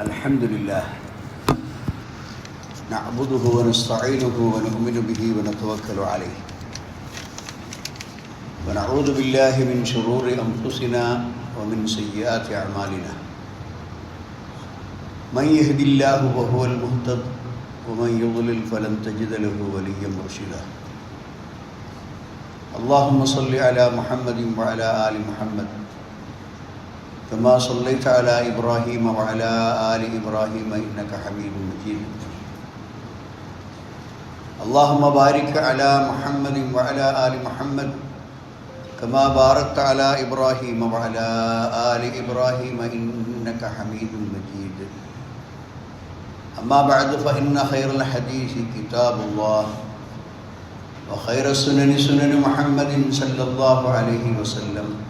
الحمد لله. نعبده ونستعينه ونؤمن به ونتوكل عليه. ونعوذ بالله من شرور أنفسنا ومن سيئات أعمالنا. من يهد الله فهو المهتد ومن يضلل فلن تجد له وليا مرشدا. اللهم صل على محمد وعلى آل محمد كما صليت على إبراهيم وعلى آل إبراهيم إنك حميد مجيد. اللهم بارك على محمد وعلى آل محمد كما باركت على إبراهيم وعلى آل إبراهيم إنك حميد مجيد. أما بعد فإن خير الحديث كتاب الله وخير السنن سنن محمد صلى الله عليه وسلم.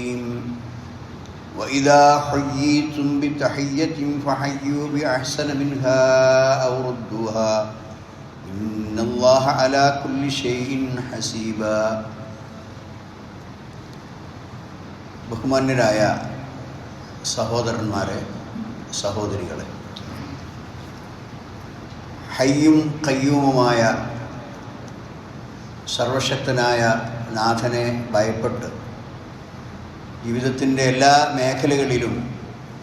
وإذا حييتم بتحية فحيوا بأحسن منها أو ردوها إن الله على كل شيء حسيبا ബഹുമാന്യരായ സഹോദരന്മാരെ സഹോദരികളെ ഹയ്യും കയ്യൂമുമായ സർവശക്തനായ നാഥനെ ഭയപ്പെട്ട് ജീവിതത്തിന്റെ എല്ലാ മേഖലകളിലും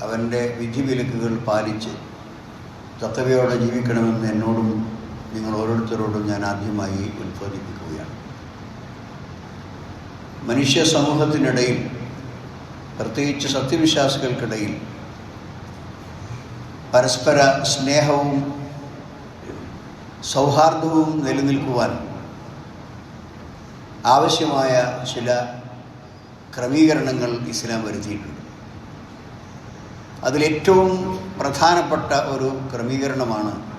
അവന്റെ വിധിവിലക്കുകൾ പാലിച്ച് തത്വയോടെ ജീവിക്കണമെന്ന് എന്നോടും നിങ്ങൾ ഓരോരുത്തരോടും ഞാൻ ആദ്യമായി ഉത്ബോധിപ്പിക്കുകയാണ് മനുഷ്യ സമൂഹത്തിനിടയിൽ പ്രത്യേകിച്ച് സത്യവിശ്വാസികൾക്കിടയിൽ പരസ്പര സ്നേഹവും സൗഹാർദ്ദവും നിലനിൽക്കുവാൻ ആവശ്യമായ ചില ക്രമീകരണങ്ങൾ ഇസ്ലാം വരുത്തിയിട്ടുണ്ട്. അതിലേറ്റവും പ്രധാനപ്പെട്ട ഒരു ക്രമീകരണമാണ്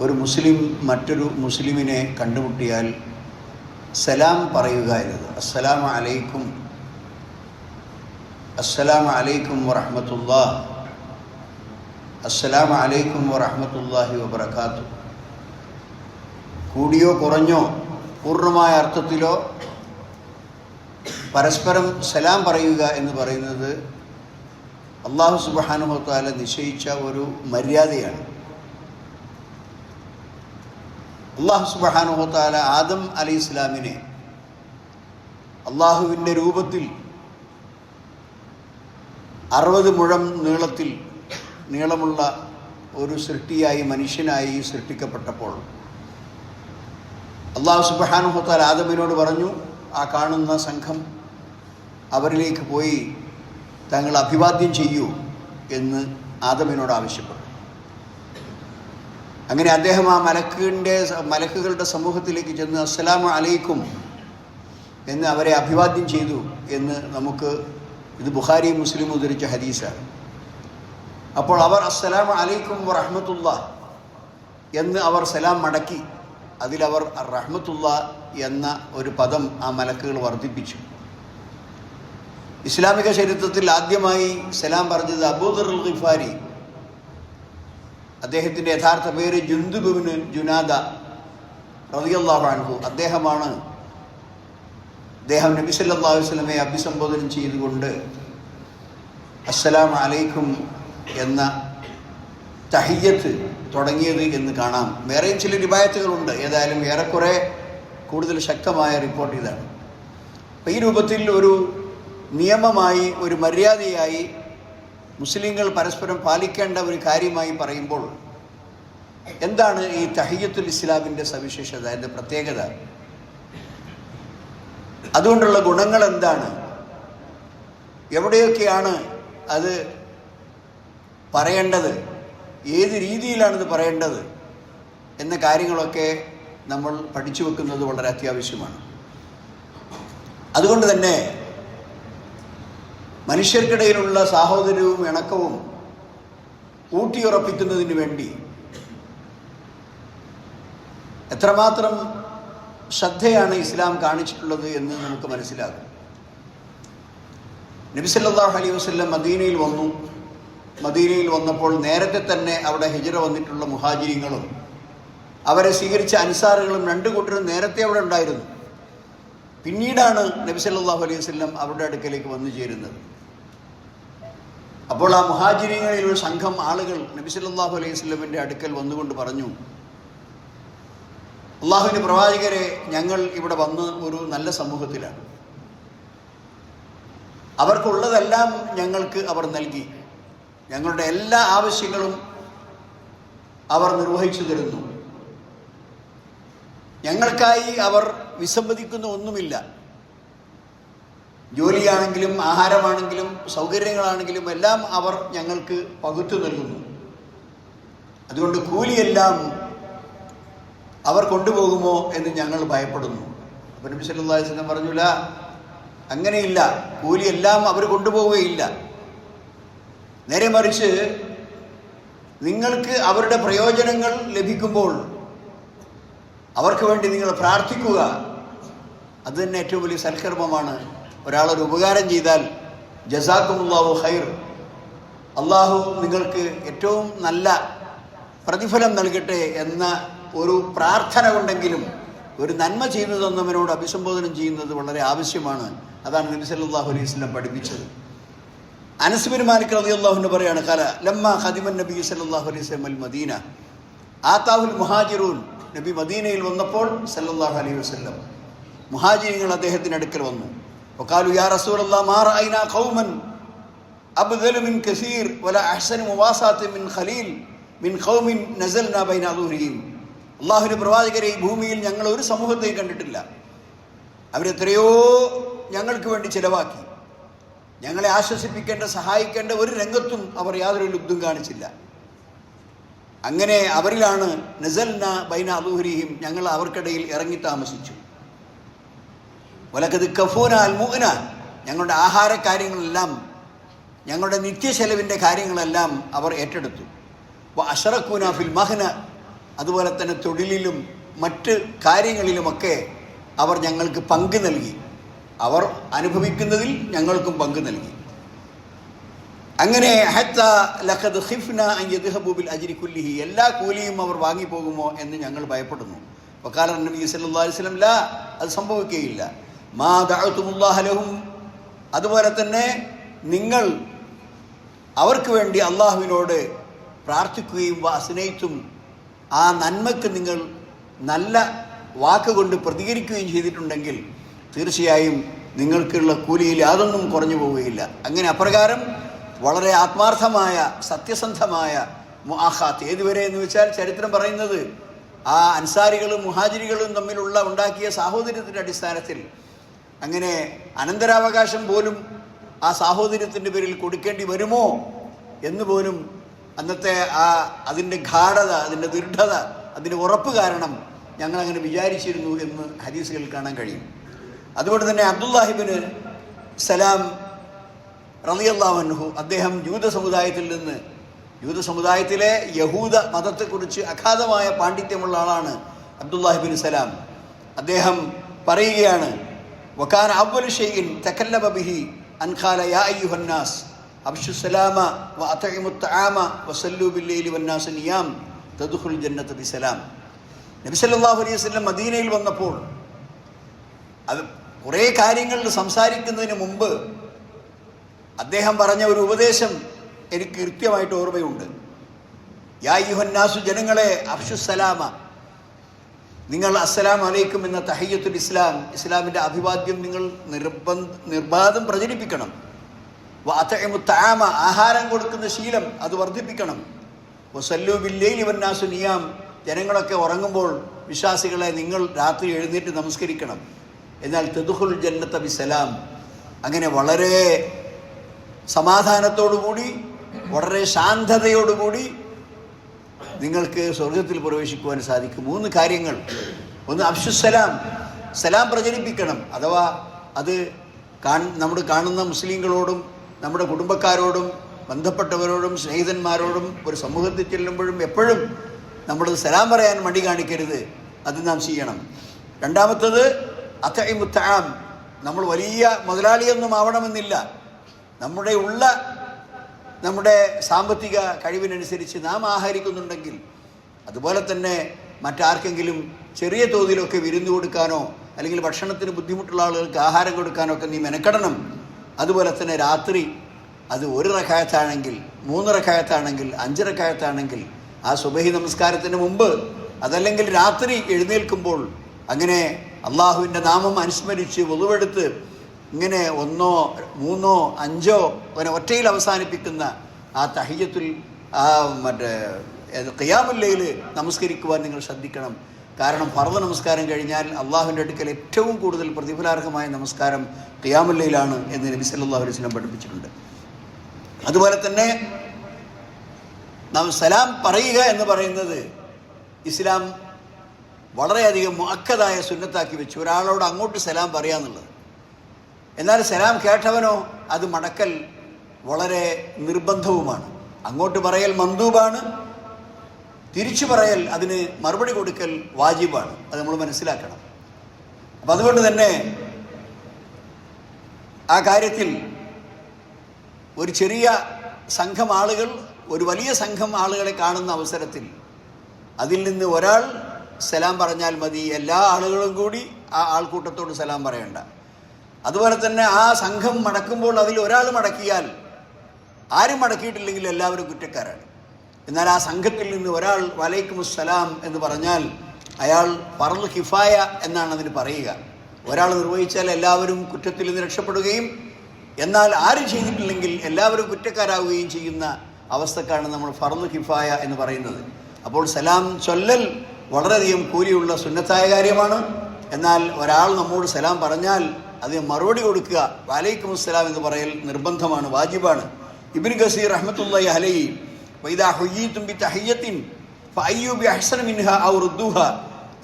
ഒരു മുസ്ലിം മറ്റൊരു മുസ്ലിമിനെ കണ്ടുമുട്ടിയാൽ സലാം പറയുക എന്നത്. അസ്സലാം അലൈക്കും. അസ്സലാം അലൈക്കും വറഹമത്തുള്ള. അസ്സലാം അലൈക്കും വറഹമത്തുല്ലാഹി വബർക്കാത്തു കൂടിയോ കുറഞ്ഞോ പൂർണമായ അർത്ഥത്തിലോ പരസ്പരം സലാം പറയുക എന്ന് പറയുന്നത് അള്ളാഹു സുബാനുഹത്താല നിശ്ചയിച്ച ഒരു മര്യാദയാണ്. അള്ളാഹു സുബാനുഹത്താല ആദം അലി ഇസ്ലാമിനെ അള്ളാഹുവിന്റെ രൂപത്തിൽ അറുപത് മുഴം നീളത്തിൽ നീളമുള്ള ഒരു സൃഷ്ടിയായി മനുഷ്യനായി സൃഷ്ടിക്കപ്പെട്ടപ്പോൾ അള്ളാഹു സുബാനുഹത്താൽ ആദമിനോട് പറഞ്ഞു ആ കാണുന്ന സംഘം അവരിലേക്ക് പോയി തങ്ങൾ അഭിവാദ്യം ചെയ്യൂ എന്ന് ആദമിനോട് ആവശ്യപ്പെട്ടു. അങ്ങനെ അദ്ദേഹം ആ മലക്കിന്റെ മലക്കുകളുടെ സമൂഹത്തിലേക്ക് ചെന്ന് അസ്സലാമു അലൈക്കും എന്ന് അവരെ അഭിവാദ്യം ചെയ്തു എന്ന് നമുക്ക് ഇത് ബുഖാരി മുസ്ലിം ഉദ്ധരിച്ച ഹദീസാണ്. അപ്പോൾ അവർ അസ്സലാമു അലൈക്കും റഹ്മത്തുള്ള എന്ന് അവർ സലാം മടക്കി. അതിലവർ റഹ്മത്തുള്ള എന്ന ഒരു പദം ആ മലക്കുകൾ വർദ്ധിപ്പിച്ചു. ഇസ്ലാമിക ചരിത്രത്തിൽ ആദ്യമായി സലാം പറഞ്ഞത് അബൂദർ ഖിഫാരി അദ്ദേഹത്തിന്റെ യഥാർത്ഥ പേര് ജുന്ദുബിന് ജുനാദ റതിയല്ലാഹു അദ്ദേഹമാണ് അദ്ദേഹം നബി സല്ലാ വസ്ലമെ അഭിസംബോധന ചെയ്തുകൊണ്ട് അസ്സലാം അലൈക്കും എന്ന തഹയ്യത്ത് തുടങ്ങിയത് എന്ന് കാണാം. വേറെയും ചില റിവായത്തുകളുണ്ട് ഏതായാലും ഏറെക്കുറെ കൂടുതൽ ശക്തമായ റിപ്പോർട്ട് ഇതാണ്. അപ്പം ഈ രൂപത്തിൽ ഒരു നിയമമായി ഒരു മര്യാദയായി മുസ്ലിങ്ങൾ പരസ്പരം പാലിക്കേണ്ട ഒരു കാര്യമായി പറയുമ്പോൾ എന്താണ് ഈ തഹയ്യത്തുൽ ഇസ്ലാമിന്റെ സവിശേഷത അതിന്റെ പ്രത്യേകത? അതുകൊണ്ടുള്ള ഗുണങ്ങൾ എന്താണ്? എവിടെയൊക്കെയാണ് അത് പറയേണ്ടത്? ഏത് രീതിയിലാണിത് പറയേണ്ടത്? എന്ന കാര്യങ്ങളൊക്കെ നമ്മൾ പഠിച്ചു വെക്കുന്നത് വളരെ അത്യാവശ്യമാണ്. അതുകൊണ്ട് തന്നെ മനുഷ്യർക്കിടയിലുള്ള സാഹോദര്യവും ഇണക്കവും ഊട്ടിയുറപ്പിക്കുന്നതിന് വേണ്ടി എത്രമാത്രം ശ്രദ്ധയാണ് ഇസ്ലാം കാണിച്ചിട്ടുള്ളത് എന്ന് നമുക്ക് മനസ്സിലാകും. നബിസല്ലാഹു അലൈഹി വസ്ല്ലം മദീനയിൽ വന്നു. മദീനയിൽ വന്നപ്പോൾ നേരത്തെ തന്നെ അവിടെ ഹിജറ വന്നിട്ടുള്ള മുഹാജിരിങ്ങളും അവരെ സ്വീകരിച്ച അൻസാറുകളും രണ്ടു കൂട്ടരും നേരത്തെ അവിടെ ഉണ്ടായിരുന്നു. പിന്നീടാണ് നബി സല്ലല്ലാഹു അലൈഹി വസല്ലം അവരുടെ അടുക്കലേക്ക് വന്നു ചേരുന്നത്. അപ്പോൾ ആ മുഹാജിരിങ്ങളിൽ ഒരു സംഘം ആളുകൾ നബി സല്ലല്ലാഹു അലൈഹി വസല്ലമിന്റെ അടുക്കൽ വന്നുകൊണ്ട് പറഞ്ഞു അള്ളാഹുവിന്റെ പ്രവാചകരെ ഞങ്ങൾ ഇവിടെ വന്ന് ഒരു നല്ല സമൂഹത്തിലാണ്. അവർക്കുള്ളതെല്ലാം ഞങ്ങൾക്ക് അവർ നൽകി. ഞങ്ങളുടെ എല്ലാ ആവശ്യങ്ങളും അവർ നിർവഹിച്ചു തരുന്നു. ഞങ്ങൾക്കായി അവർ വിസമ്മതിക്കുന്ന ഒന്നുമില്ല. ജോലിയാണെങ്കിലും ആഹാരമാണെങ്കിലും സൗകര്യങ്ങളാണെങ്കിലും എല്ലാം അവർ ഞങ്ങൾക്ക് പകുത്തു നൽകുന്നു. അതുകൊണ്ട് കൂലിയെല്ലാം അവർ കൊണ്ടുപോകുമോ എന്ന് ഞങ്ങൾ ഭയപ്പെടുന്നു. അപ്പം നബി സല്ലല്ലാഹു അലൈഹി വസല്ലം പറഞ്ഞില്ല അങ്ങനെയില്ല. കൂലിയെല്ലാം അവർ കൊണ്ടുപോവുകയില്ല. നേരെ മറിച്ച് നിങ്ങൾക്ക് അവരുടെ പ്രയോജനങ്ങൾ ലഭിക്കുമ്പോൾ അവർക്ക് വേണ്ടി നിങ്ങൾ പ്രാർത്ഥിക്കുക. അത് തന്നെ ഏറ്റവും വലിയ സൽക്കർമ്മമാണ്. ഒരാളൊരു ഉപകാരം ചെയ്താൽ ജസാക്കുമുല്ലാഹു ഹൈർ അള്ളാഹു നിങ്ങൾക്ക് ഏറ്റവും നല്ല പ്രതിഫലം നൽകട്ടെ എന്ന ഒരു പ്രാർത്ഥന ഉണ്ടെങ്കിലും ഒരു നന്മ ചെയ്യുന്നതെന്നവനോട് തന്നവനോട് അഭിസംബോധനം ചെയ്യുന്നത് വളരെ ആവശ്യമാണ്. അതാണ് നബി സല്ലല്ലാഹു അലൈഹി സ്വലം പഠിപ്പിച്ചത്. അനസ്ബിൻ മാലിക് റളിയല്ലാഹു പറയാണ് കല ലമ്മ ഹദിമൻ നബി സല്ലല്ലാഹു അലൈഹി സ്വലം അൽ മദീന. ആതാവുൽ മുഹാജിറൂൻ നബി മദീനയിൽ വന്നപ്പോൾ സല്ലാഹു അലൈഹി വസ്ലം മുഹാജിങ്ങൾ അദ്ദേഹത്തിന്റെ അടുക്കൽ വന്നു. ഒക്കാലു യാ റസൂൽ ഖൗമൻ അബ്ദലു മിൻ കസീർ വല അഹ്സനു മുവാസാത്ത് മിൻ ഖലീൽ മിൻ ഖൗമിൻ നസൽ ബൈന അദൂരിയും അള്ളാഹുവിന്റെ പ്രവാചകരെ ഈ ഭൂമിയിൽ ഞങ്ങൾ ഒരു സമൂഹത്തെയും കണ്ടിട്ടില്ല. അവരെത്രയോ ഞങ്ങൾക്ക് വേണ്ടി ചിലവാക്കി. ഞങ്ങളെ ആശ്വസിപ്പിക്കേണ്ട സഹായിക്കേണ്ട ഒരു രംഗത്തും അവർ യാതൊരു ലുബ്ധം കാണിച്ചില്ല. അങ്ങനെ അവരിലാണ് നസൽന ബൈന അലൂഹരിയും ഞങ്ങൾ അവർക്കിടയിൽ ഇറങ്ങി താമസിച്ചു. വലക്കത് കഫൂന അൽമുഹന ഞങ്ങളുടെ ആഹാര കാര്യങ്ങളെല്ലാം ഞങ്ങളുടെ നിത്യചെലവിന്റെ കാര്യങ്ങളെല്ലാം അവർ ഏറ്റെടുത്തു. അഷറക്കൂന ഫിൽ മഹന അതുപോലെ തന്നെ തൊഴിലിലും മറ്റ് കാര്യങ്ങളിലുമൊക്കെ അവർ ഞങ്ങൾക്ക് പങ്ക് നൽകി. അവർ അനുഭവിക്കുന്നതിൽ ഞങ്ങൾക്കും പങ്ക് നൽകി. അങ്ങനെ എല്ലാ കൂലിയും അവർ വാങ്ങിപ്പോകുമോ എന്ന് ഞങ്ങൾ ഭയപ്പെടുന്നു. അത് സംഭവിക്കുകയില്ല. മാ ദഅതുമുല്ലാഹ ലഹും. അതുപോലെ തന്നെ നിങ്ങൾ അവർക്ക് വേണ്ടി അള്ളാഹുവിനോട് പ്രാർത്ഥിക്കുകയും വാസനയിത്തും ആ നന്മക്ക് നിങ്ങൾ നല്ല വാക്കുകൊണ്ട് പ്രതികരിക്കുകയും ചെയ്തിട്ടുണ്ടെങ്കിൽ തീർച്ചയായും നിങ്ങൾക്കുള്ള കൂലിയിൽ യാതൊന്നും കുറഞ്ഞു പോവുകയില്ല. അങ്ങനെ അപ്രകാരം വളരെ ആത്മാർത്ഥമായ സത്യസന്ധമായ മുആഖാത്ത്. ഏതുവരെ എന്ന് വെച്ചാൽ ചരിത്രം പറയുന്നത് ആ അൻസാരികളും മുഹാജിരികളും തമ്മിലുള്ള ഉണ്ടാക്കിയ സാഹോദര്യത്തിന്റെ അടിസ്ഥാനത്തിൽ. അങ്ങനെ അനന്തരാവകാശം പോലും ആ സാഹോദര്യത്തിന്റെ പേരിൽ കൊടുക്കേണ്ടി വരുമോ എന്ന് പോലും അന്നത്തെ ആ അതിന്റെ ഗാഠത അതിന്റെ ദൃഢത അതിന്റെ ഉറപ്പ് കാരണം ഞങ്ങൾ അങ്ങനെ വിചാരിച്ചിരുന്നു എന്ന് ഹദീസുകളിൽ കാണാൻ കഴിയും. അതുകൊണ്ട് തന്നെ അബ്ദുല്ലാഹിബിന് സലാം റളിയല്ലാഹു അദ്ദേഹം ജൂത സമുദായത്തിൽ നിന്ന് ജൂത സമുദായത്തിലെ യഹൂദ മതത്തെക്കുറിച്ച് അഗാധമായ പാണ്ഡിത്യമുള്ള ആളാണ് അബ്ദുല്ലാഹിബിൻ സലാം. അദ്ദേഹം പറയുകയാണ് വക്കാൻ അവൽ ഷെയ്ൻ തക്കല്ലബ ബിഹി അൻഖാല യാ അയ്യുഹന്നാസ് അബ്ഷു സലാമ നിയാം നബി സല്ലല്ലാഹു അലൈഹി വസല്ലം മദീനയിൽ വന്നപ്പോൾ അത് കുറേ കാര്യങ്ങളിൽ സംസാരിക്കുന്നതിന് മുമ്പ് അദ്ദേഹം പറഞ്ഞ ഒരു ഉപദേശം എനിക്ക് കൃത്യമായിട്ട് ഓർമ്മയുണ്ട്. യാ യുഹന്നാസു ജനങ്ങളെ അഫ്ഷുസലാമ നിങ്ങൾ അസ്സലാം അലൈക്കും എന്ന തഹയ്യത്തുൽ ഇസ്ലാം ഇസ്ലാമിന്റെ അഭിവാദ്യം നിങ്ങൾ നിർബന്ധ നിർബാധം പ്രചരിപ്പിക്കണം. താമ ആഹാരം കൊടുക്കുന്ന ശീലം അത് വർദ്ധിപ്പിക്കണം. വസല്ലു ബില്ലയിൽ വന്നാസു നിയാം. ജനങ്ങളൊക്കെ ഉറങ്ങുമ്പോൾ വിശ്വാസികളെ നിങ്ങൾ രാത്രി എഴുന്നേറ്റ് നമസ്കരിക്കണം. എന്നാൽ തെതുഹുൽ ജന്നത്ത ബിസലാം. അങ്ങനെ വളരെ സമാധാനത്തോടുകൂടി വളരെ ശാന്തതയോടുകൂടി നിങ്ങൾക്ക് സ്വർഗത്തിൽ പ്രവേശിക്കുവാൻ സാധിക്കും. മൂന്ന് കാര്യങ്ങൾ. ഒന്ന് അബ്ശുസലാം സലാം. പ്രചരിപ്പിക്കണം. അഥവാ അത് നമ്മൾ കാണുന്ന മുസ്ലിങ്ങളോടും നമ്മുടെ കുടുംബക്കാരോടും ബന്ധപ്പെട്ടവരോടും സ്നേഹിതന്മാരോടും ഒരു സമൂഹത്തിൽ ചെല്ലുമ്പോഴും എപ്പോഴും നമ്മൾ സലാം പറയാൻ മടി കാണിക്കരുത്. അത് നാം ചെയ്യണം. രണ്ടാമത്തത് അത്തഇമുത്താം നമ്മൾ വലിയ മുതലാളിയൊന്നും ആവണമെന്നില്ല. നമ്മുടെ ഉള്ള നമ്മുടെ സാമ്പത്തിക കഴിവിനനുസരിച്ച് നാം ആഹരിക്കുന്നുണ്ടെങ്കിൽ അതുപോലെ തന്നെ മറ്റാർക്കെങ്കിലും ചെറിയ തോതിലൊക്കെ വിരുന്ന് കൊടുക്കാനോ അല്ലെങ്കിൽ ഭക്ഷണത്തിന് ബുദ്ധിമുട്ടുള്ള ആളുകൾക്ക് ആഹാരം കൊടുക്കാനോ ഒക്കെ നീ മെനക്കെടണം. അതുപോലെ തന്നെ രാത്രി അത് ഒരു റക്കായത്താണെങ്കിൽ മൂന്ന് റക്കായത്താണെങ്കിൽ അഞ്ച് റക്കായത്താണെങ്കിൽ ആ സുബഹി നമസ്കാരത്തിന് മുമ്പ് അതല്ലെങ്കിൽ രാത്രി എഴുന്നേൽക്കുമ്പോൾ അങ്ങനെ അള്ളാഹുവിന്റെ നാമം അനുസ്മരിച്ച് ഒതുവെടുത്ത് ഇങ്ങനെ ഒന്നോ മൂന്നോ അഞ്ചോ അങ്ങനെ ഒറ്റയിൽ അവസാനിപ്പിക്കുന്ന ആ തഹിയത്തുൽ ആ മറ്റേ ഖിയാമുല്ലയിൽ നമസ്കരിക്കുവാൻ നിങ്ങൾ ശ്രദ്ധിക്കണം. കാരണം ഫർദ നമസ്കാരം കഴിഞ്ഞാൽ അള്ളാഹുവിന്റെ അടുക്കൽ ഏറ്റവും കൂടുതൽ പ്രതിഫലാർഹമായ നമസ്കാരം ഖിയാമുല്ലയിലാണ് എന്ന് നബി സല്ലല്ലാഹു അലൈഹി വസല്ലം പഠിപ്പിച്ചിട്ടുണ്ട്. അതുപോലെ തന്നെ നാം സലാം പറയുക എന്ന് പറയുന്നത് ഇസ്ലാം വളരെയധികം മുഅക്കതായ സുന്നത്താക്കി വെച്ചു. ഒരാളോട് അങ്ങോട്ട് സലാം പറയാന്നുള്ളത്. എന്നാൽ സലാം കേട്ടവനോ അത് മടക്കൽ വളരെ നിർബന്ധവുമാണ്. അങ്ങോട്ട് പറയൽ മന്ദൂബാണ് തിരിച്ചു പറയൽ അതിന് മറുപടി കൊടുക്കൽ വാജിബാണ്. അത് നമ്മൾ മനസ്സിലാക്കണം. അപ്പം അതുകൊണ്ട് തന്നെ ആ കാര്യത്തിൽ ഒരു ചെറിയ സംഘം ആളുകൾ ഒരു വലിയ സംഘം ആളുകളെ കാണുന്ന അവസരത്തിൽ അതിൽ നിന്ന് ഒരാൾ സലാം പറഞ്ഞാൽ മതി എല്ലാ ആളുകളും കൂടി ആ ആൾക്കൂട്ടത്തോട് സലാം പറയണ്ട. അതുപോലെ തന്നെ ആ സംഘം മടക്കുമ്പോൾ അതിൽ ഒരാൾ മടക്കിയാൽ ആരും മടക്കിയിട്ടില്ലെങ്കിൽ എല്ലാവരും കുറ്റക്കാരാണ്. എന്നാൽ ആ സംഘത്തിൽ നിന്ന് ഒരാൾ വലൈക്കും സലാം എന്ന് പറഞ്ഞാൽ അയാൾ പറന്ന് കിഫായ എന്നാണ് അതിന് പറയുക. ഒരാൾ നിർവഹിച്ചാൽ എല്ലാവരും കുറ്റത്തിൽ നിന്ന് രക്ഷപ്പെടുകയും എന്നാൽ ആരും ചെയ്തിട്ടില്ലെങ്കിൽ എല്ലാവരും കുറ്റക്കാരാവുകയും ചെയ്യുന്ന അവസ്ഥക്കാണ് നമ്മൾ ഫർദ് കിഫായ എന്ന് പറയുന്നത്. അപ്പോൾ സലാം ചൊല്ലൽ വളരെയധികം കൂലിയുള്ള സുന്നത്തായ കാര്യമാണ്. എന്നാൽ ഒരാൾ നമ്മോട് സലാം പറഞ്ഞാൽ അതിന് മറുപടി കൊടുക്കുക. വലൈക്കും അസ്സലാം എന്ന് പറയൽ നിർബന്ധമാണ് വാജിബാണ്. ഇബിൻ ഗസീർ അഹമ്മത്തുള്ളി ബി അഹ്സന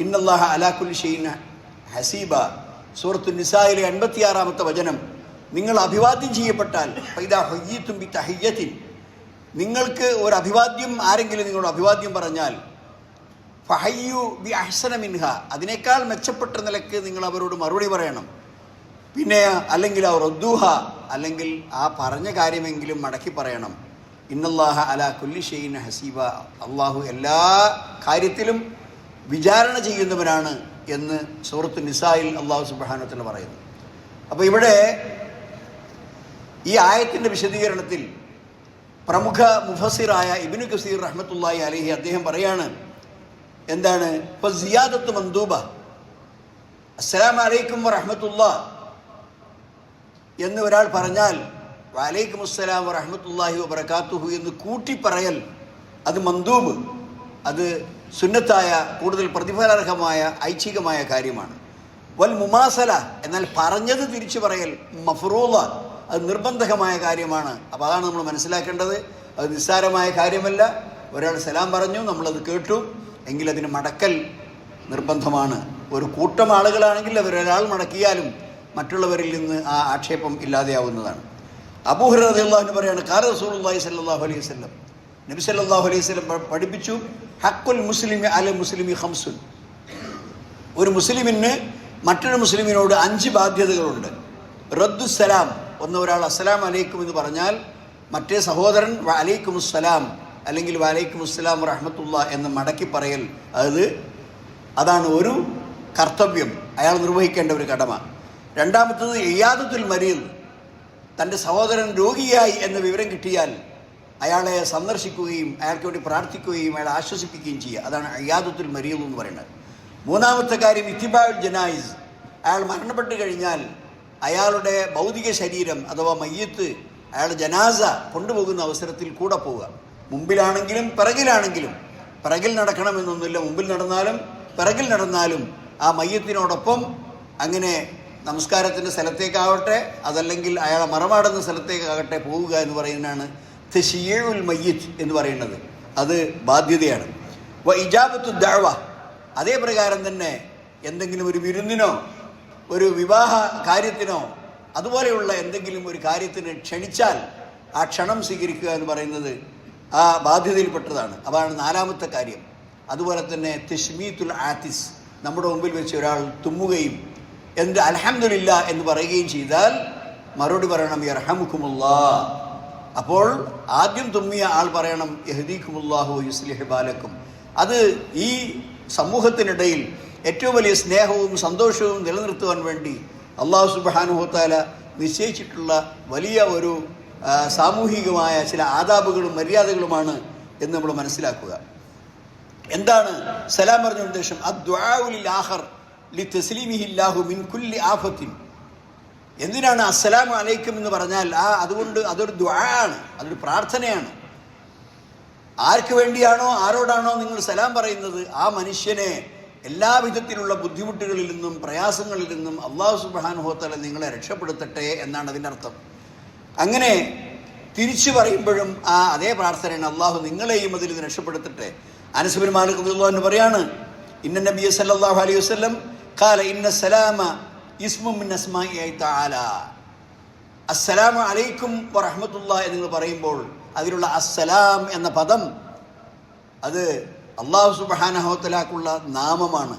ഇന്നല്ലാഹ ഹസീബ. സൂറത്തു നിസായിലെ എൺപത്തിയാറാമത്തെ വചനം നിങ്ങൾ അഭിവാദ്യം ചെയ്യപ്പെട്ടാൽ ഫൈദാ ബി നിങ്ങൾക്ക് ഒരു അഭിവാദ്യം ആരെങ്കിലും നിങ്ങളോട് അഭിവാദ്യം പറഞ്ഞാൽ ഫഹയ്യു ബി അഹ്സന മിൻഹ. അതിനേക്കാൾ മെച്ചപ്പെട്ട നിലയ്ക്ക് നിങ്ങൾ അവരോട് മറുപടി പറയണം. പിന്നെ അല്ലെങ്കിൽ അവർ റദ്ദുഹ അല്ലെങ്കിൽ ആ പറഞ്ഞ കാര്യമെങ്കിലും മടക്കി പറയണം. ഇന്നല്ലാഹ അല കുല്ലി ഷെയ്ൻ ഹസീബ. അള്ളാഹു എല്ലാ കാര്യത്തിലും വിചാരണ ചെയ്യുന്നവനാണ് എന്ന് സൂറത്ത് നിസായിൽ അള്ളാഹു സുബാനത്തിൽ പറയുന്നു. അപ്പോൾ ഇവിടെ ഈ ആയത്തിന്റെ വിശദീകരണത്തിൽ പ്രമുഖ മുഫസിറായ ഇബിനു കസീർ റഹ്മത്തുല്ലായി അലഹി അദ്ദേഹം പറയാണ് എന്താണ്? ഇപ്പൊ സിയാദത്ത് മന്ദൂബ. അസ്സലാം അലൈക്കും വറഹമത്തുള്ള എന്ന് ഒരാൾ പറഞ്ഞാൽ വലൈക്കും അസ്സലാം വറഹമത്തല്ലാഹി വബർക്കാത്തുഹു എന്ന് കൂട്ടി പറയൽ അത് മന്ദൂബ് അത് സുന്നത്തായ കൂടുതൽ പ്രതിഫലാർഹമായ ഐച്ഛികമായ കാര്യമാണ്. വൽ മുമാസല എന്നാൽ പറഞ്ഞത് തിരിച്ചു പറയൽ മഫറൂല അത് നിർബന്ധകമായ കാര്യമാണ്. അപ്പോൾ അതാണ് നമ്മൾ മനസ്സിലാക്കേണ്ടത്. അത് നിസ്സാരമായ കാര്യമല്ല. ഒരാൾ സലാം പറഞ്ഞു നമ്മളത് കേട്ടു. എങ്കിൽ അതിന് മടക്കൽ നിർബന്ധമാണ്. ഒരു കൂട്ടം ആളുകളാണെങ്കിൽ അവരൊരാൾ മടക്കിയാലും മറ്റുള്ളവരിൽ നിന്ന് ആ ആക്ഷേപം ഇല്ലാതെയാവുന്നതാണ്. അബൂഹർ റളിയല്ലാഹു പറയാണ് കാല റസൂലുള്ളാഹി സ്വല്ലല്ലാഹു അലൈഹി വസല്ലം. നബി സല്ലാഹു അലൈഹി വസല്ലം പഠിപ്പിച്ചു ഹക്കുൽ മുസ്ലിമി അല മുസ്ലിമി ഹംസുൻ ഒരു മുസ്ലിമിന് മറ്റൊരു മുസ്ലിമിനോട് അഞ്ച് ബാധ്യതകളുണ്ട്. റദ്ദു സലാം ഒന്ന് ഒരാൾ അസ്സലാം അലൈക്കും എന്ന് പറഞ്ഞാൽ മറ്റേ സഹോദരൻ അലൈക്കും അസ്സലാം അല്ലെങ്കിൽ വലൈക്കും അസ്സലാം റഹ്മത്തുള്ള എന്ന് മടക്കി പറയൽ അത് അതാണ് ഒരു കർത്തവ്യം അയാൾ നിർവഹിക്കേണ്ട ഒരു കടമ. രണ്ടാമത്തത് ഇയാദത്തുൽ മരീദ് തന്റെ സഹോദരൻ രോഗിയായി എന്ന വിവരം കിട്ടിയാൽ അയാളെ സന്ദർശിക്കുകയും അയാൾക്ക് വേണ്ടി പ്രാർത്ഥിക്കുകയും അയാളെ ആശ്വസിപ്പിക്കുകയും ചെയ്യുക. അതാണ് അയ്യാദത്തുൽ മരീദ് എന്ന് പറയുന്നത്. മൂന്നാമത്തെ കാര്യം ഇത്തിബായുൽ ജനായിസ്. അയാൾ മരണപ്പെട്ട് കഴിഞ്ഞാൽ അയാളുടെ ഭൗതിക ശരീരം അഥവാ മയ്യത്ത് അയാളുടെ ജനാസ കൊണ്ടുപോകുന്ന അവസരത്തിൽ കൂടെ പോവുക. മുമ്പിലാണെങ്കിലും പിറകിലാണെങ്കിലും പിറകിൽ നടക്കണമെന്നൊന്നുമില്ല. മുമ്പിൽ നടന്നാലും പിറകിൽ നടന്നാലും ആ മയ്യത്തിനോടൊപ്പം അങ്ങനെ നമസ്കാരത്തിന്റെ സ്ഥലത്തേക്കാവട്ടെ അതല്ലെങ്കിൽ അയാളെ മറമാടുന്ന സ്ഥലത്തേക്കാകട്ടെ പോവുക എന്ന് പറയുന്നതാണ് തെഷിയുൽ മയ്യത്ത് എന്ന് പറയുന്നത്. അത് ബാധ്യതയാണ്. വ ഇജാബത്തു ദഅവ. അതേ പ്രകാരം തന്നെ എന്തെങ്കിലും ഒരു വിരുന്നിനോ ഒരു വിവാഹ കാര്യത്തിനോ അതുപോലെയുള്ള എന്തെങ്കിലും ഒരു കാര്യത്തിന് ക്ഷണിച്ചാൽ ആ ക്ഷണം സ്വീകരിക്കുക എന്ന് പറയുന്നത് ആ ബാധ്യതയിൽപ്പെട്ടതാണ്. അതാണ് നാലാമത്തെ കാര്യം. അതുപോലെ തന്നെ തെഷ്മീത്തുൽ ആത്തിസ് നമ്മുടെ മുമ്പിൽ വെച്ച് ഒരാൾ തുമ്മുകയും എന്നിട്ട് അലഹമില്ല എന്ന് പറയുകയും ചെയ്താൽ മറുപടി പറയണം ഇർഹമുഖുമുള്ള അപ്പോൾ ആദ്യം തുമ്മിയ ആൾ പറയണം യഹദീഖുമുല്ലാഹു യുസ്ലിഹ് ബാലക്കും. അത് ഈ സമൂഹത്തിനിടയിൽ ഏറ്റവും വലിയ സ്നേഹവും സന്തോഷവും നിലനിർത്തുവാൻ വേണ്ടി അള്ളാഹു സുബാനുഹത്താല നിശ്ചയിച്ചിട്ടുള്ള വലിയ ഒരു സാമൂഹികമായ ചില ആദാബുകളും മര്യാദകളുമാണ് എന്ന് നമ്മൾ മനസ്സിലാക്കുക. എന്താണ്? സലാം പറഞ്ഞ ഉദ്ദേശം അദ്വാഉലിൽ ആഖർ. ലി മിൻ കുല്ലി ആഫത്തിൻ. എന്തിനാണ് അസ്സലാമു അലൈക്കും എന്ന് പറഞ്ഞാൽ ആ അതുകൊണ്ട് അതൊരു ദ്വാണ് അതൊരു പ്രാർത്ഥനയാണ്. ആർക്ക് വേണ്ടിയാണോ ആരോടാണോ നിങ്ങൾ സലാം പറയുന്നത് ആ മനുഷ്യനെ എല്ലാ വിധത്തിലുള്ള ബുദ്ധിമുട്ടുകളിൽ നിന്നും പ്രയാസങ്ങളിൽ നിന്നും അള്ളാഹു സുബാനുഹോത്തല നിങ്ങളെ രക്ഷപ്പെടുത്തട്ടെ എന്നാണ് അതിന്റെ അർത്ഥം. അങ്ങനെ തിരിച്ചു പറയുമ്പോഴും ആ അതേ പ്രാർത്ഥനയാണ് അള്ളാഹു നിങ്ങളെയും അതിൽ നിന്ന് രക്ഷപ്പെടുത്തട്ടെ. അനസുബിൻ മാലിക് എന്ന് പറയാണ് ഇന്ന നബി സല്ലല്ലാഹു അലൈഹി വസല്ലം ഖാല إن സലാമ ഇസ്മു الله تعالى. السلام അസ്സലാമു അലൈക്കും الله എന്ന് പറയുമ്പോൾ അതിലുള്ള അസ്സലാം എന്ന പദം അത് അള്ളാഹു സുബാനഹോത്തലാക്കുള്ള നാമമാണ്.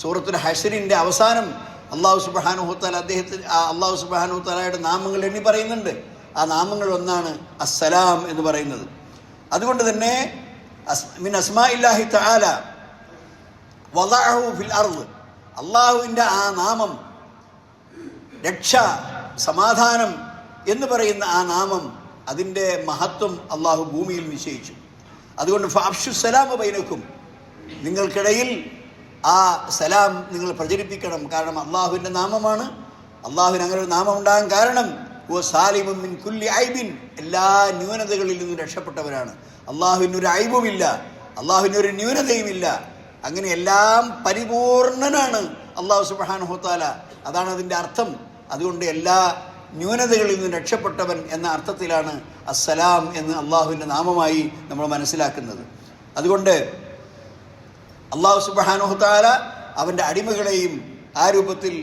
സൂറത്തുൽ ഹഷരിന്റെ അവസാനം അള്ളാഹു സുബാനുഹോത്തല അദ്ദേഹത്തിന് അള്ളാഹു സുബാനുഹോത്തലയുടെ നാമങ്ങൾ എണ്ണി പറയുന്നുണ്ട്. ആ നാമങ്ങൾ ഒന്നാണ് അസ്സലാം എന്ന് പറയുന്നത്. അതുകൊണ്ട് തന്നെ മിൻ അസ്മാ ഇല്ലാഹി തആല വദഅഹു ഫിൽ അർദ്. അള്ളാഹുവിന്റെ ആ നാമം രക്ഷ സമാധാനം എന്ന് പറയുന്ന ആ നാമം അതിന്റെ മഹത്വം അള്ളാഹു ഭൂമിയിൽ നിശ്ചയിച്ചു. അതുകൊണ്ട് ഫാഫ്ഷു സലാം ബൈനക്കും നിങ്ങൾക്കിടയിൽ ആ സലാം നിങ്ങൾ പ്രചരിപ്പിക്കണം. കാരണം അള്ളാഹുവിന്റെ നാമമാണ്. അള്ളാഹുവിന് അങ്ങനെ ഒരു നാമം ഉണ്ടാകാൻ കാരണം ഓ സാലിമും മിൻ കുല്ലി ഐബിൻ. എല്ലാ ന്യൂനതകളിൽ നിന്നും രക്ഷപ്പെട്ടവരാണ്. അള്ളാഹുവിനൊരു ഐബുമില്ല. അള്ളാഹുവിനൊരു ന്യൂനതയുമില്ല. അങ്ങനെ എല്ലാം പരിപൂർണനാണ് അള്ളാഹു സുബാനുഹോത്താല അതാണ് അതിന്റെ അർത്ഥം. അതുകൊണ്ട് എല്ലാ ന്യൂനതകളിൽ നിന്ന് രക്ഷപ്പെട്ടവൻ എന്ന അർത്ഥത്തിലാണ് അസ്സലാം എന്ന് അള്ളാഹുവിന്റെ നാമമായി നമ്മൾ മനസ്സിലാക്കുന്നത്. അതുകൊണ്ട് അള്ളാഹു സുബാനുഹത്താല അവന്റെ അടിമകളെയും ആ രൂപത്തിൽ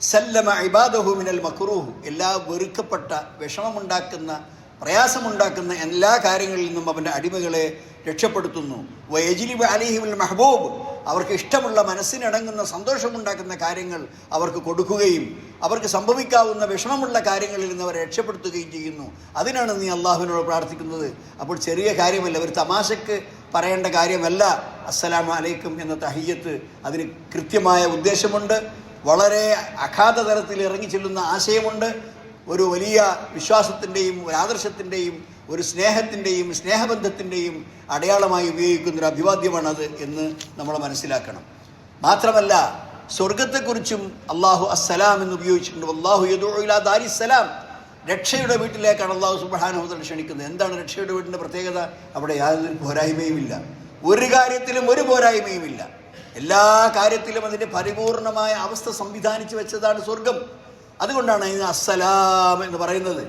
സല്ലമ ഇബാദഹു മിനൽ മക്രൂഹ് എല്ലാ വെറുക്കപ്പെട്ട വിഷമമുണ്ടാക്കുന്ന പ്രയാസമുണ്ടാക്കുന്ന എല്ലാ കാര്യങ്ങളിൽ നിന്നും അവന്റെ അടിമകളെ രക്ഷപ്പെടുത്തുന്നു. വയജിലിബ് അലിഹിബുൽ മെഹബൂബ്. അവർക്ക് ഇഷ്ടമുള്ള മനസ്സിനടങ്ങുന്ന സന്തോഷമുണ്ടാക്കുന്ന കാര്യങ്ങൾ അവർക്ക് കൊടുക്കുകയും അവർക്ക് സംഭവിക്കാവുന്ന വിഷമമുള്ള കാര്യങ്ങളിൽ നിന്ന് അവരെ രക്ഷപ്പെടുത്തുകയും ചെയ്യുന്നു. അതിനാണ് നീ അള്ളാഹുവിനോട് പ്രാർത്ഥിക്കുന്നത്. അപ്പോൾ ചെറിയ കാര്യമല്ല ഒരു തമാശക്ക് പറയേണ്ട കാര്യമല്ല. അസ്സലാം അലൈക്കും എന്ന തഹയ്യത്ത് അതിന് കൃത്യമായ ഉദ്ദേശമുണ്ട്. വളരെ അഗാധ ഇറങ്ങി ചെല്ലുന്ന ആശയമുണ്ട്. ഒരു വലിയ വിശ്വാസത്തിന്റെയും ഒരു ആദർശത്തിന്റെയും ഒരു സ്നേഹത്തിന്റെയും സ്നേഹബന്ധത്തിന്റെയും അടയാളമായി ഉപയോഗിക്കുന്ന ഒരു അഭിവാദ്യമാണത് എന്ന് നമ്മൾ മനസ്സിലാക്കണം. മാത്രമല്ല സ്വർഗത്തെക്കുറിച്ചും അള്ളാഹു അസ്സലാം എന്ന് ഉപയോഗിച്ചിട്ടുണ്ട്. അള്ളാഹു ദാരി ദാരിസ്സലാം രക്ഷയുടെ വീട്ടിലേക്കാണ് അള്ളാഹു സുബ്ഹാനഹു ക്ഷണിക്കുന്നത്. എന്താണ് രക്ഷയുടെ വീടിന്റെ പ്രത്യേകത? അവിടെ യാതൊരു പോരായ്മയുമില്ല. ഒരു കാര്യത്തിലും ഒരു പോരായ്മയുമില്ല. എല്ലാ കാര്യത്തിലും അതിന്റെ പരിപൂർണമായ അവസ്ഥ സംവിധാനിച്ചു വെച്ചതാണ് സ്വർഗം അതുകൊണ്ടാണ് അതിന് അസ്സലാം എന്ന് പറയുന്നത്.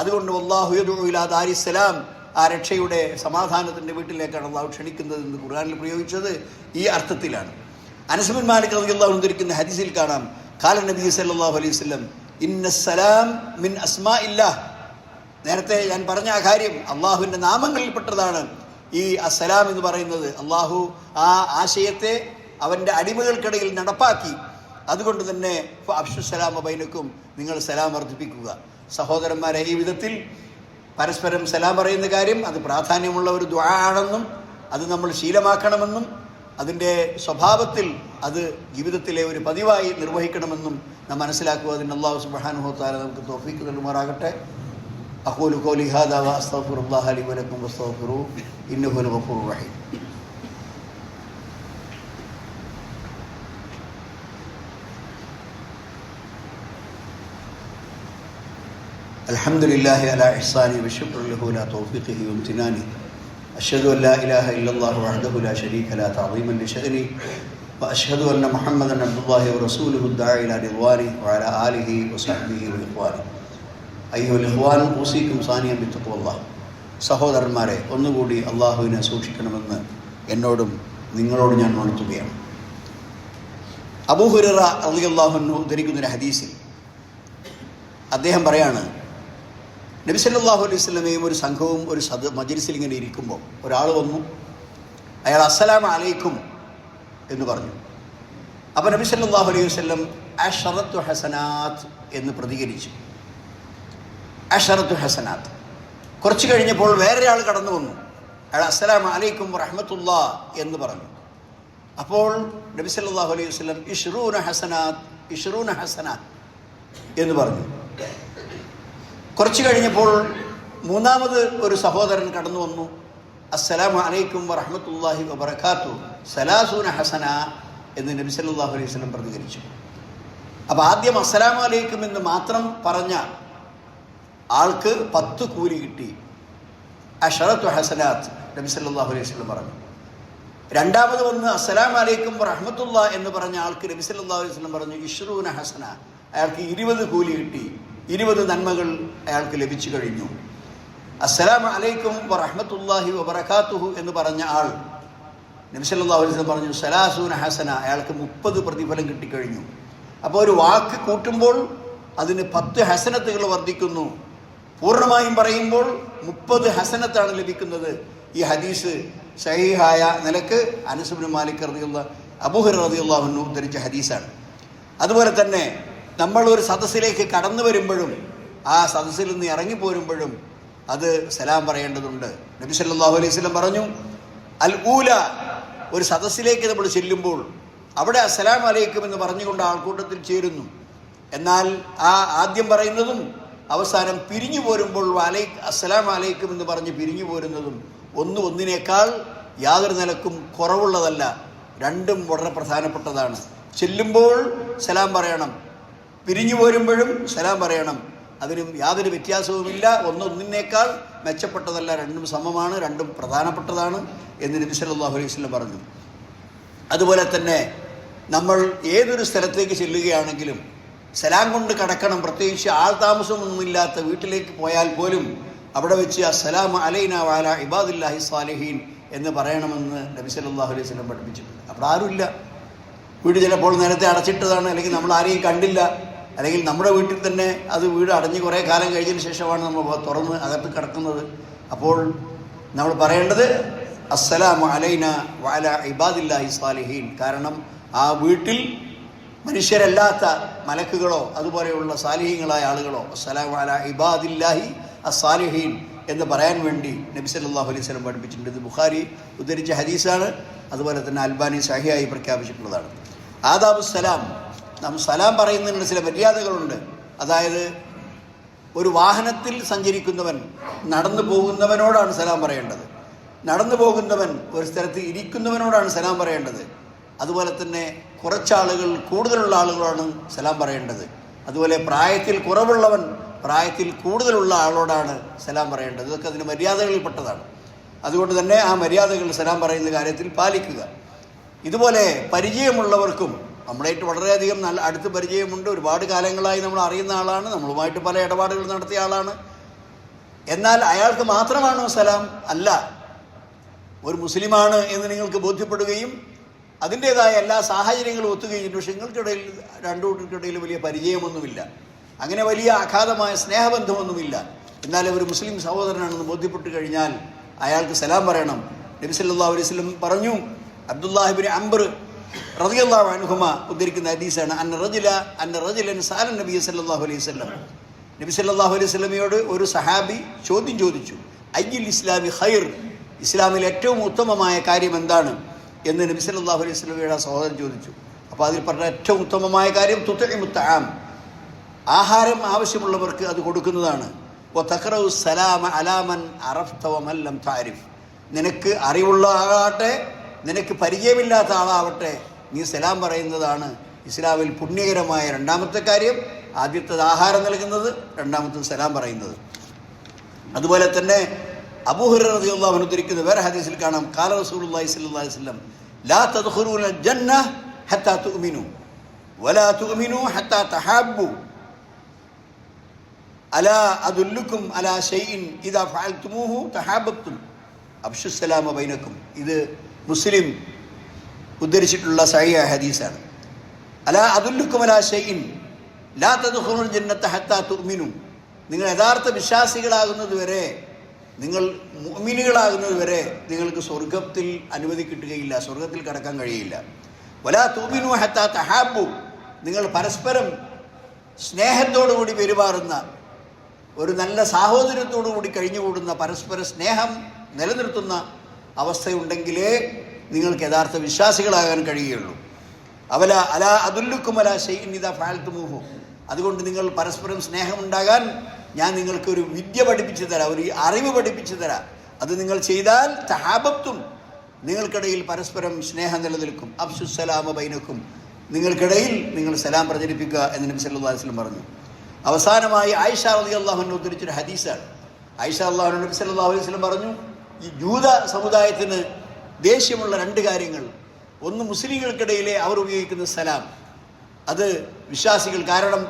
അതുകൊണ്ട് അള്ളാഹുലാ ദാരിസലാം ആ രക്ഷയുടെ സമാധാനത്തിന്റെ വീട്ടിലേക്കാണ് അള്ളാഹു ക്ഷണിക്കുന്നത് എന്ന് ഖുർആാനിൽ പ്രയോഗിച്ചത് ഈ അർത്ഥത്തിലാണ്. അനസുബിൻ മാലിക് റളിയല്ലാഹു ഉദ്ധരിക്കുന്ന ഹദീസിൽ കാണാം കാല നബി സല്ലല്ലാഹു അലൈഹി വസല്ലം ഇന്നസ്സലാം മിൻ അസ്മാ ഇല്ല നേരത്തെ ഞാൻ പറഞ്ഞ ആ കാര്യം അള്ളാഹുവിന്റെ നാമങ്ങളിൽപ്പെട്ടതാണ് ഈ അസ്സലാം എന്ന് പറയുന്നത് അള്ളാഹു ആ ആശയത്തെ അവന്റെ അടിമകൾക്കിടയിൽ നടപ്പാക്കി അതുകൊണ്ട് തന്നെ അബ്ഷുസലാമ ബൈനക്കും നിങ്ങൾ സലാം വർദ്ധിപ്പിക്കുക സഹോദരന്മാരെ ഈ വിധത്തിൽ പരസ്പരം സലാം പറയുന്ന കാര്യം അത് പ്രാധാന്യമുള്ള ഒരു ദ്വാ ആണെന്നും അത് നമ്മൾ ശീലമാക്കണമെന്നും അതിൻ്റെ സ്വഭാവത്തിൽ അത് ജീവിതത്തിലെ ഒരു പതിവായി നിർവഹിക്കണമെന്നും നാം മനസ്സിലാക്കുക അതിന് അള്ളാഹു സുബാനുഹോത്താല നമുക്ക് തോഫീക്ക് നൽകുമാറാകട്ടെ أقول قولي هذا وأستغفر الله لي ولكم واستغفروه إنه هو الغفور الرحيم الحمد لله على إحسانه وشكر له على توفيقه وامتنانه أشهد أن لا إله إلا الله وحده لا شريك لا تعظيما لشأنه وأشهد أن محمدا عبد الله ورسوله الداعي إلى رضوانه وعلى آله وصحبه وإخوانه أيها الإخوان أوصيكم ثانيا بتقوى الله സഹോദരന്മാരെ ഒന്നുകൂടി അള്ളാഹുവിനെ സൂക്ഷിക്കണമെന്ന് എന്നോടും നിങ്ങളോട് ഞാൻ ഉണർത്തുകയാണ് അബൂഹുറ അള്ളി അള്ളാഹുന്നു ഉദ്ധരിക്കുന്നൊരു ഹദീസിൽ അദ്ദേഹം പറയാണ് നബി സല്ലല്ലാഹു അലൈഹി സ്വലമയും ഒരു സംഘവും ഒരു സദ മജിരിസിൽ ഇങ്ങനെ ഇരിക്കുമ്പോൾ ഒരാൾ വന്നു. അയാൾ അസ്സലാം അലൈക്കും എന്ന് പറഞ്ഞു. അപ്പോൾ നബി സല്ലാഹു അലൈഹി വസല്ലം അഷറത്തു ഹസനാത്ത് എന്ന് പ്രതികരിച്ചു. അഷറത്തു ഹസനാത്ത് കുറച്ച് കഴിഞ്ഞപ്പോൾ വേറൊരാൾ കടന്നു വന്നു. അയാൾ അസ്സലാം അലൈക്കും റഹ്മത്തുള്ള എന്ന് പറഞ്ഞു. അപ്പോൾ നബി സല്ലാഹു അലൈഹി വസല്ലം ഇഷ്റൂന ഹസനാത്ത് ഇഷ്റൂന ഹസനാത്ത് എന്ന് പറഞ്ഞു. കുറച്ച് കഴിഞ്ഞപ്പോൾ മൂന്നാമത് ഒരു സഹോദരൻ കടന്നു വന്നു. അസ്സലാമു അലൈക്കും വറഹ്മത്തുള്ളാഹി വബർക്കാത്തു സലാസൂന ഹസന എന്ന് നബി സല്ലാഹു അലൈഹി വസല്ലം പ്രതികരിച്ചു. അപ്പോൾ ആദ്യം അസ്സലാമു അലൈക്കും എന്ന് മാത്രം പറഞ്ഞ ആൾക്ക് പത്ത് കൂലി കിട്ടി. അഷറത്തു ഹസനാത്ത് നബി സല്ലാഹു അലൈഹി വസല്ലം പറഞ്ഞു. രണ്ടാമത് വന്ന് അസ്സലാം അലൈക്കും വറഹ്മത്തുള്ള എന്ന് പറഞ്ഞ ആൾക്ക് നബി സല്ലല്ലാഹു അലൈഹി വസല്ലം പറഞ്ഞു ഇഷ്റൂന ഹസന അയാൾക്ക് ഇരുപത് കൂലി കിട്ടി. ഇരുപത് നന്മകൾ അയാൾക്ക് ലഭിച്ചു കഴിഞ്ഞു. അസ്സലാം അലൈക്കും വറഹമത്തല്ലാഹി വബറകാതുഹു എന്ന് പറഞ്ഞ ആൾ നബി സല്ലല്ലാഹു അലൈഹി വസല്ലം പറഞ്ഞു സലാസൂന ഹസന. അയാൾക്ക് മുപ്പത് പ്രതിഫലം കിട്ടിക്കഴിഞ്ഞു. അപ്പോൾ ഒരു വാക്ക് കൂട്ടുമ്പോൾ അതിന് പത്ത് ഹസനത്തുകൾ വർദ്ധിക്കുന്നു. പൂർണമായും പറയുമ്പോൾ മുപ്പത് ഹസനത്താണ് ലഭിക്കുന്നത്. ഈ ഹദീസ് സഹിഹായ നിലയ്ക്ക് അനസുബിൻ മാലിക് റതിയുള്ള അബൂഹർ റതിയുള്ള ഉദ്ധരിച്ച ഹദീസാണ്. അതുപോലെ തന്നെ നമ്മൾ ഒരു സദസ്സിലേക്ക് കടന്നു വരുമ്പോഴും ആ സദസ്സിൽ നിന്ന് ഇറങ്ങി ഇറങ്ങിപ്പോരുമ്പോഴും അത് സലാം പറയേണ്ടതുണ്ട്. നബി സല്ലാഹു അലൈഹി സ്വലം പറഞ്ഞു അൽ ഊല ഒരു സദസ്സിലേക്ക് നമ്മൾ ചെല്ലുമ്പോൾ അവിടെ അസ്സലാം അലൈക്കും എന്ന് പറഞ്ഞുകൊണ്ട് ആൾക്കൂട്ടത്തിൽ ചേരുന്നു. എന്നാൽ ആ ആദ്യം പറയുന്നതും അവസാനം പിരിഞ്ഞു പോരുമ്പോൾ അലൈ അസ്സലാം അലൈക്കും എന്ന് പറഞ്ഞ് പിരിഞ്ഞു പോരുന്നതും ഒന്ന് ഒന്നിനേക്കാൾ യാതൊരു നിലക്കും കുറവുള്ളതല്ല രണ്ടും വളരെ പ്രധാനപ്പെട്ടതാണ്. ചെല്ലുമ്പോൾ സലാം പറയണം. പിരിഞ്ഞു പോരുമ്പോഴും സലാം പറയണം. അതിനും യാതൊരു വ്യത്യാസവുമില്ല. ഒന്നൊന്നിനേക്കാൾ മെച്ചപ്പെട്ടതല്ല രണ്ടും സമമാണ് രണ്ടും പ്രധാനപ്പെട്ടതാണ് എന്ന് നബി അലൈഹി വസല്ലം പറഞ്ഞു. അതുപോലെ തന്നെ നമ്മൾ ഏതൊരു സ്ഥലത്തേക്ക് ചെല്ലുകയാണെങ്കിലും സലാം കൊണ്ട് കടക്കണം. പ്രത്യേകിച്ച് ആൾ താമസമൊന്നുമില്ലാത്ത വീട്ടിലേക്ക് പോയാൽ പോലും അവിടെ വെച്ച് അസ്സലാം അലൈന വാല ഇബാദുല്ലാഹി സാലിഹീൻ എന്ന് പറയണമെന്ന് നബി സല്ലല്ലാഹു അലൈഹി വസല്ലം പഠിപ്പിച്ചിട്ടുണ്ട്. അവിടെ ആരുമില്ല. വീട് ചിലപ്പോൾ നേരത്തെ അടച്ചിട്ടതാണ്. അല്ലെങ്കിൽ നമ്മൾ ആരെയും കണ്ടില്ല. അല്ലെങ്കിൽ നമ്മുടെ വീട്ടിൽ തന്നെ അത് വീട് അടഞ്ഞ് കുറേ കാലം കഴിഞ്ഞതിന് ശേഷമാണ് നമ്മൾ തുറന്ന് അകത്ത് കിടക്കുന്നത്. അപ്പോൾ നമ്മൾ പറയേണ്ടത് അസ്സലാം അലൈന വാല ഇബാദില്ലാഹി സാലിഹീൻ. കാരണം ആ വീട്ടിൽ മനുഷ്യരല്ലാത്ത മലക്കുകളോ അതുപോലെയുള്ള സാലിഹീങ്ങളായ ആളുകളോ അസ്സലാം അല ഇബാദില്ലാഹി അസാലിഹീൻ എന്ന് പറയാൻ വേണ്ടി നബി സല്ലല്ലാഹു അലൈഹി സ്വലം പഠിപ്പിച്ചിട്ടുണ്ട്. ഇത് ബുഖാരി ഉദ്ധരിച്ച ഹദീസാണ്. അതുപോലെ തന്നെ അൽബാനി സഹിയായി പ്രഖ്യാപിച്ചിട്ടുള്ളതാണ്. ആദാബ് സലാം നാം സലാം പറയുന്നതിന് ചില മര്യാദകളുണ്ട്. അതായത് ഒരു വാഹനത്തിൽ സഞ്ചരിക്കുന്നവൻ നടന്നു പോകുന്നവനോടാണ് സലാം പറയേണ്ടത്. നടന്നു പോകുന്നവൻ ഒരു സ്ഥലത്ത് ഇരിക്കുന്നവനോടാണ് സലാം പറയേണ്ടത്. അതുപോലെ തന്നെ കുറച്ചാളുകൾ കൂടുതലുള്ള ആളുകളാണ് സലാം പറയേണ്ടത്. അതുപോലെ പ്രായത്തിൽ കുറവുള്ളവൻ പ്രായത്തിൽ കൂടുതലുള്ള ആളോടാണ് സലാം പറയേണ്ടത്. ഇതൊക്കെ അതിന് മര്യാദകളിൽപ്പെട്ടതാണ്. അതുകൊണ്ട് തന്നെ ആ മര്യാദകൾ സലാം പറയുന്ന കാര്യത്തിൽ പാലിക്കുക. ഇതുപോലെ പരിചയമുള്ളവർക്കും നമ്മളായിട്ട് വളരെയധികം നല്ല അടുത്ത് പരിചയമുണ്ട്. ഒരുപാട് കാലങ്ങളായി നമ്മൾ അറിയുന്ന ആളാണ്. നമ്മളുമായിട്ട് പല ഇടപാടുകൾ നടത്തിയ ആളാണ്. എന്നാൽ അയാൾക്ക് മാത്രമാണോ സലാം? അല്ല. ഒരു മുസ്ലിമാണ് എന്ന് നിങ്ങൾക്ക് ബോധ്യപ്പെടുകയും അതിന്റേതായ എല്ലാ സാഹചര്യങ്ങളും ഒത്തുകയും പക്ഷെ നിങ്ങൾക്കിടയിൽ രണ്ടു കൂട്ടർക്കിടയിൽ വലിയ പരിചയമൊന്നുമില്ല. അങ്ങനെ വലിയ അഗാധമായ സ്നേഹബന്ധമൊന്നുമില്ല. എന്നാൽ ഒരു മുസ്ലിം സഹോദരനാണെന്ന് ബോധ്യപ്പെട്ട് കഴിഞ്ഞാൽ അയാൾക്ക് സലാം പറയണം. നബി സല്ലല്ലാഹു അലൈഹി വസല്ലം പറഞ്ഞു അബ്ദുല്ലാഹിബിൻ അംബർ റളിയല്ലാഹു അൻഹുമ ഉദ്ധരിക്കുന്ന ഹദീസാണ് അന്ന റജില അന്ന റജിലൻ സാലൻ നബി സല്ലല്ലാഹു അലൈഹി വസല്ലം. നബി സല്ലല്ലാഹു അലൈഹി വസല്ലമയോട് ഒരു സഹാബി ചോദ്യം ചോദിച്ചു അയ്യിൽ ഇസ്ലാമി ഖൈർ? ഇസ്ലാമിൽ ഏറ്റവും ഉത്തമമായ കാര്യം എന്താണ്? എന്ന് നബി സല്ലല്ലാഹു അലൈഹി സ്വലമയുടെ സഹോദരൻ ചോദിച്ചു. അപ്പോൾ അതിൽ പറഞ്ഞ ഏറ്റവും ഉത്തമമായ കാര്യം തുത്തഴിമുത്താം ആഹാരം ആവശ്യമുള്ളവർക്ക് അത് കൊടുക്കുന്നതാണ്. തഖറഉ സലാമ അലാമൻ അറഫ്ത വമൻ ലം താരിഫ്. നിനക്ക് അറിവുള്ള ആളാകട്ടെ നിനക്ക് പരിചയമില്ലാത്ത ആളാവട്ടെ നീ സലാം പറയുന്നതാണ് ഇസ്ലാമിൽ പുണ്യകരമായ രണ്ടാമത്തെ കാര്യം ആദ്യത്തത് ആഹാരം നൽകുന്നത് രണ്ടാമത്തത് സലാം പറയുന്നത്. അതുപോലെ തന്നെ അബൂഹുറ ഉദ്ധരിക്കുന്ന വേറെ ഹദീസിൽ കാണാം കാല റസൂലുള്ളാഹി സ്വല്ലല്ലാഹി അലൈഹി വസല്ലം ലാ ഹത്താ വലാ ഹത്താ ഇദാ ഇത് മുസ്ലിം ഉദ്ധരിച്ചിട്ടുള്ള സഹിയ ഹദീസാണ്. അല ഷൈഇൻ. ലാ ഹത്താ നിങ്ങൾ യഥാർത്ഥ വിശ്വാസികളാകുന്നത് വരെ നിങ്ങൾ മുഅ്മിനുകളാകുന്നത് വരെ നിങ്ങൾക്ക് സ്വർഗത്തിൽ അനുമതി കിട്ടുകയില്ല സ്വർഗത്തിൽ കടക്കാൻ കഴിയില്ല. വലാ തൂമിനു ഹത്താ തഹാബു നിങ്ങൾ പരസ്പരം സ്നേഹത്തോടുകൂടി പെരുമാറുന്ന ഒരു നല്ല സാഹോദര്യത്തോടു കൂടി കഴിഞ്ഞുകൂടുന്ന പരസ്പര സ്നേഹം നിലനിർത്തുന്ന അവസ്ഥയുണ്ടെങ്കിലേ നിങ്ങൾക്ക് യഥാർത്ഥ വിശ്വാസികളാകാൻ കഴിയുകയുള്ളൂ. അവല അല അതുല്ലുക്കും അല ഷെയ്നിത ഫാൽത്തുമൂഹു അതുകൊണ്ട് നിങ്ങൾ പരസ്പരം സ്നേഹമുണ്ടാകാൻ ഞാൻ നിങ്ങൾക്ക് ഒരു വിദ്യ പഠിപ്പിച്ചു തരാം ഒരു അറിവ് പഠിപ്പിച്ചു തരാം. അത് നിങ്ങൾ ചെയ്താൽ തഹാബത്തും നിങ്ങൾക്കിടയിൽ പരസ്പരം സ്നേഹം നിലനിൽക്കും. അബ്സുസലാമ ബൈനക്കും. നിങ്ങൾക്കിടയിൽ നിങ്ങൾ സലാം പ്രചരിപ്പിക്കുക എന്ന് നബി പറഞ്ഞു. അവസാനമായി ആയിഷ അലി അള്ളാഹുവിനെ ഉദ്ധരിച്ചൊരു ഹദീസാണ്. ആയിഷ അള്ളാഹു നബി അലൈഹി വസല്ലം പറഞ്ഞു ഈ ജൂത സമുദായത്തിന് ദേഷ്യമുള്ള രണ്ട് കാര്യങ്ങൾ. ഒന്ന് മുസ്ലിങ്ങൾക്കിടയിലെ അവർ ഉപയോഗിക്കുന്ന സലാം. അത് വിശ്വാസികൾ കാരണം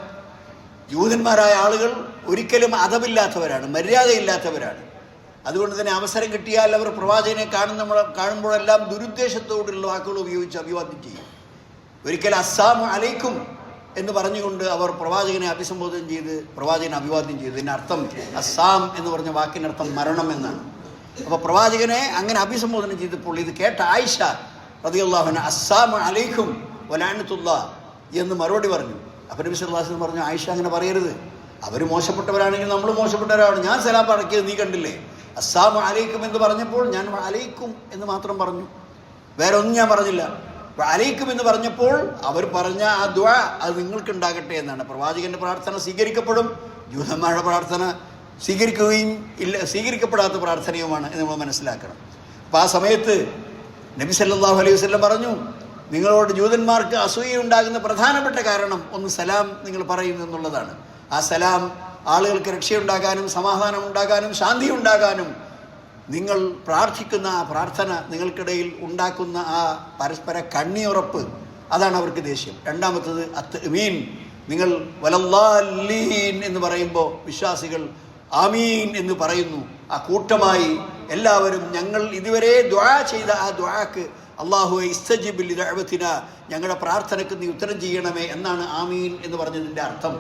യൂതന്മാരായ ആളുകൾ ഒരിക്കലും അതമില്ലാത്തവരാണ് മര്യാദയില്ലാത്തവരാണ്. അതുകൊണ്ട് തന്നെ അവസരം കിട്ടിയാൽ അവർ പ്രവാചകനെ കാണുന്ന കാണുമ്പോഴെല്ലാം ദുരുദ്ദേശത്തോടുള്ള വാക്കുകൾ ഉപയോഗിച്ച് അഭിവാദ്യം ചെയ്യും. ഒരിക്കൽ അസ്സാം അലൈക്കും എന്ന് പറഞ്ഞുകൊണ്ട് അവർ പ്രവാചകനെ അഭിസംബോധന ചെയ്ത് പ്രവാചകനെ അഭിവാദ്യം ചെയ്തു. അർത്ഥം അസ്സാം എന്ന് പറഞ്ഞ വാക്കിനർത്ഥം മരണം എന്നാണ്. അപ്പോൾ പ്രവാചകനെ അങ്ങനെ അഭിസംബോധന ചെയ്തപ്പോൾ ഇത് കേട്ട ആയിഷ റതിയുള്ളാഹുന അസ്സാം അലൈക്കും വലാനത്തുള്ള എന്ന് മറുപടി പറഞ്ഞു. അപ്പം നബി സല്ലാസ്ലം പറഞ്ഞു ആയിഷ അങ്ങനെ പറയരുത്. അവർ മോശപ്പെട്ടവരാണെങ്കിൽ നമ്മൾ മോശപ്പെട്ടവരാണ്. ഞാൻ സലാം പറക്കിയത് നീ കണ്ടില്ലേ? അസ്സാം അലൈക്കും എന്ന് പറഞ്ഞപ്പോൾ ഞാൻ അലൈക്കും എന്ന് മാത്രം പറഞ്ഞു. വേറെ ഒന്നും ഞാൻ പറഞ്ഞില്ല. അലൈക്കും എന്ന് പറഞ്ഞപ്പോൾ അവർ പറഞ്ഞ ആ ദ്വ അത് നിങ്ങൾക്ക് ഉണ്ടാകട്ടെ എന്നാണ്. പ്രവാചകന്റെ പ്രാർത്ഥന സ്വീകരിക്കപ്പെടും. ജൂതന്മാരുടെ പ്രാർത്ഥന സ്വീകരിക്കുകയും ഇല്ല സ്വീകരിക്കപ്പെടാത്ത പ്രാർത്ഥനയുമാണ് എന്ന് നമ്മൾ മനസ്സിലാക്കണം. അപ്പോൾ ആ സമയത്ത് നബി സല്ലാഹു അലൈഹി വസ്ലം പറഞ്ഞു നിങ്ങളോട് ജൂതന്മാർക്ക് അസൂയ ഉണ്ടാകുന്ന പ്രധാനപ്പെട്ട കാരണം ഒന്ന് സലാം നിങ്ങൾ പറയുന്നു എന്നുള്ളതാണ്. ആ സലാം ആളുകൾക്ക് രക്ഷയുണ്ടാകാനും സമാധാനം ഉണ്ടാകാനും ശാന്തി ഉണ്ടാകാനും നിങ്ങൾ പ്രാർത്ഥിക്കുന്ന ആ പ്രാർത്ഥന നിങ്ങൾക്കിടയിൽ ഉണ്ടാക്കുന്ന ആ പരസ്പര കണ്ണിയുറപ്പ് അതാണ് അവർക്ക് ദേഷ്യം. രണ്ടാമത്തത് അത്ത് മീൻ നിങ്ങൾ വലല്ലാലീൻ എന്ന് പറയുമ്പോൾ വിശ്വാസികൾ ആമീൻ എന്ന് പറയുന്നു. ആ കൂട്ടമായി എല്ലാവരും ഞങ്ങൾ ഇതുവരെ ദ്വാ ചെയ്ത ആ ദ്വാക്ക് അള്ളാഹു ഇസ്തജിബിൽ ദഅവത്തിന ഞങ്ങളുടെ പ്രാർത്ഥനയ്ക്ക് നീ ഉത്തരം ചെയ്യണമേ എന്നാണ് ആമീൻ എന്ന് പറഞ്ഞതിന്റെ അർത്ഥം.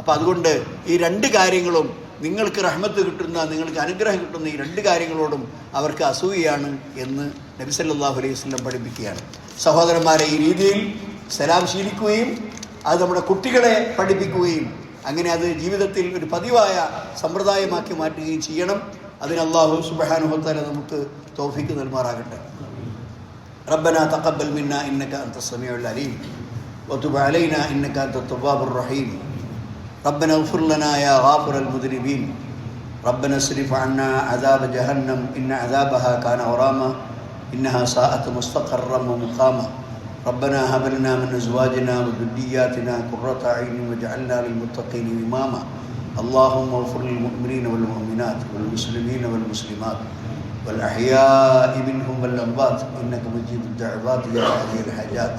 അപ്പം അതുകൊണ്ട് ഈ രണ്ട് കാര്യങ്ങളും നിങ്ങൾക്ക് റഹ്മത്ത് കിട്ടുന്ന നിങ്ങൾക്ക് അനുഗ്രഹം കിട്ടുന്ന ഈ രണ്ട് കാര്യങ്ങളോടും അവർക്ക് അസൂയയാണ് എന്ന് നബി സല്ലല്ലാഹു അലൈഹി വസല്ലം പഠിപ്പിക്കുകയാണ്. സഹോദരന്മാരെ ഈ രീതിയിൽ സലാം ശീലിക്കുകയും അത് നമ്മുടെ കുട്ടികളെ പഠിപ്പിക്കുകയും അങ്ങനെ അത് ജീവിതത്തിൽ ഒരു പതിവായ സമ്പ്രദായമാക്കി മാറ്റുകയും ചെയ്യണം അതിന് അള്ളാഹു സുബഹാനുഹത്താല നമുക്ക് തോഫിക്ക് നൽമാറാകട്ടെ ربنا تقبل منا إنك أنت السميع العليم وتب علينا إنك أنت التواب الرحيم ربنا اغفر لنا يا غافر المذنبين ربنا اصرف عنا عذاب جهنم إن عذابها كان غراما إنها ساءت مستقرا ومقاما ربنا هب لنا من أزواجنا وذرياتنا قرة أعين واجعلنا للمتقين إماما. اللهم اغفر للمؤمنين والمؤمنات والمسلمين والمسلمات والأحياء منهم والأموات. إنك مجيب الدعوات يا قاضي الحاجات.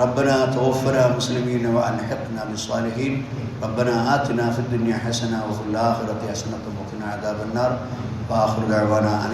ربنا توفنا مسلمين وألحقنا بالصالحين. ربنا آتنا في الدنيا حسنة وفي الآخرة حسنة وقنا عذاب النار. وآخر دعوانا